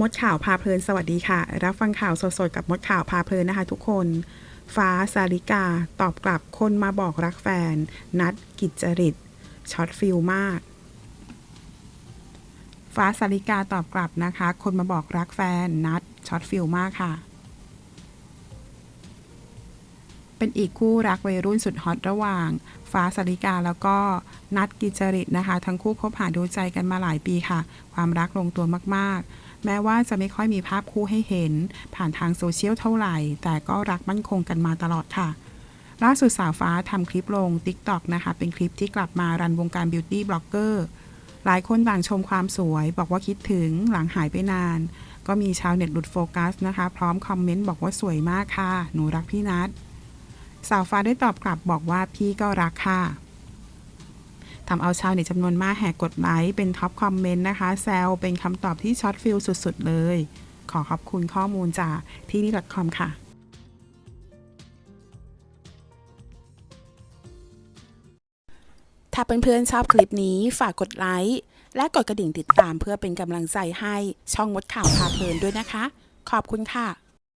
มดข่าวพาเพลินสวัสดีค่ะ รับฟังข่าวสดๆกับมดข่าวพาเพลินนะคะทุกคน ฟ้าสาริกา ตอบกลับคนมาบอกรักแฟน นัดกิจจริตช็อตฟิลมาก ฟ้าสาริกาตอบกลับนะคะ คนมาบอกรักแฟน นัดช็อตฟิลมากค่ะ เป็นอีกคู่รักวัยรุ่นสุดฮอตระหว่าง ฟ้าสาริกาแล้วก็นัดกิจจริตนะคะ ทั้งคู่คบหาดูใจกันมาหลายปีค่ะ ความรักลงตัวมากๆ แม้ว่าจะไม่ค่อยมีภาพคู่ให้เห็น ผ่านทางโซเชียลเท่าไหร่ แต่ก็รักมั่นคงกันมาตลอดค่ะ ล่าสุดสาวฟ้าทำคลิปลง TikTok นะคะ เป็นคลิปที่กลับมารันวงการบิวตี้บล็อกเกอร์หลายคนต่างชมความสวย บอกว่าคิดถึงหลังหายไปนาน ก็มีชาวเน็ตหลุดโฟกัสนะคะ พร้อมคอมเมนต์บอกว่าสวยมากค่ะ หนูรักพี่นัทสาวฟ้าได้ตอบกลับบอกว่าพี่ก็รักค่ะ ทำเอาชาวเน็ตจำนวนมากแห่กดไลค์เป็นท็อปคอมเมนต์นะคะ แซวเป็นคำตอบที่ช็อตฟิลสุดๆ เลย ขอขอบคุณข้อมูลจากที่นี่ .com ค่ะถ้าเพื่อนๆชอบคลิปนี้ฝากกดไลค์และกดกระดิ่งติดตามเพื่อเป็นกำลังใจให้ช่องมดข่าวพาเพลินด้วยนะคะ ขอบคุณค่ะ